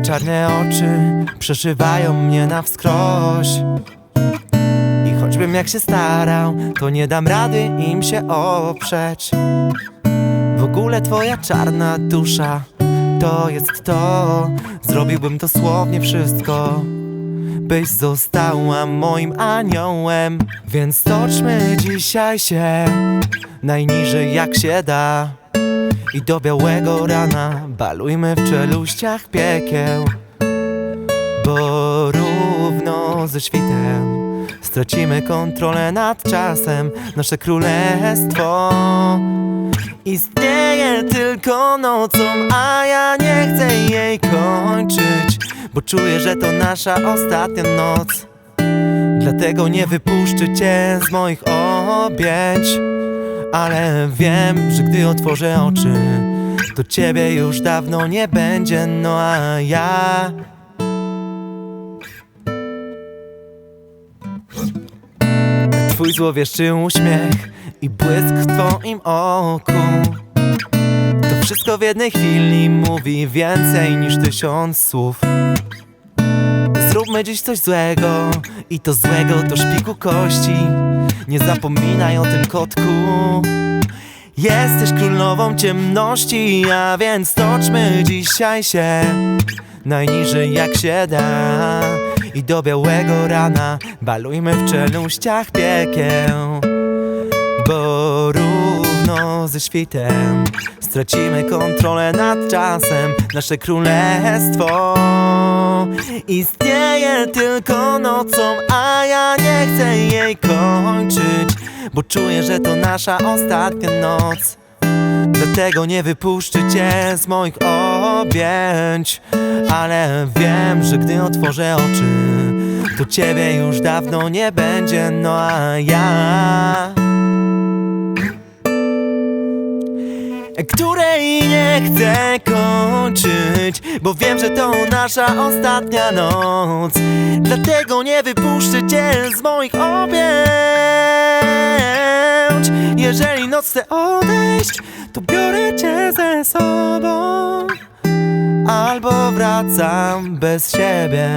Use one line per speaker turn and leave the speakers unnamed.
czarne oczy przeszywają mnie na wskroś. I choćbym jak się starał, to nie dam rady im się oprzeć. W ogóle twoja czarna dusza to jest to. Zrobiłbym dosłownie wszystko Byś została moim aniołem. Więc toczmy dzisiaj się Najniżej jak się da I do białego rana Balujmy w czeluściach piekieł Bo równo ze świtem Stracimy kontrolę nad czasem. Nasze królestwo Istnieje tylko nocą, a ja nie chcę jej kończyć Bo czuję, że to nasza ostatnia noc. Dlatego nie wypuszczę cię z moich objęć Ale wiem, że gdy otworzę oczy To ciebie już dawno nie będzie, no a ja Twój złowieszczy uśmiech i błysk w twoim oku. To wszystko w jednej chwili mówi więcej niż tysiąc słów. Zróbmy dziś coś złego i to złego to szpiku kości Nie zapominaj o tym kotku. Jesteś królową ciemności, a więc toczmy dzisiaj się Najniżej jak się da. I do białego rana balujmy w czeluściach piekieł Bo równo ze świtem Stracimy kontrolę nad czasem. Nasze królestwo Istnieje tylko nocą kończyć Bo czuję, że to nasza ostatnia noc. Dlatego nie wypuszczę cię z moich objęć Ale wiem, że gdy otworzę oczy To ciebie już dawno nie będzie, no a ja Której nie chcę kończyć Bo wiem, że to nasza ostatnia noc. Dlatego nie wypuszczę cię z moich objęć. Jeżeli noc chce odejść To biorę cię ze sobą Albo wracam bez siebie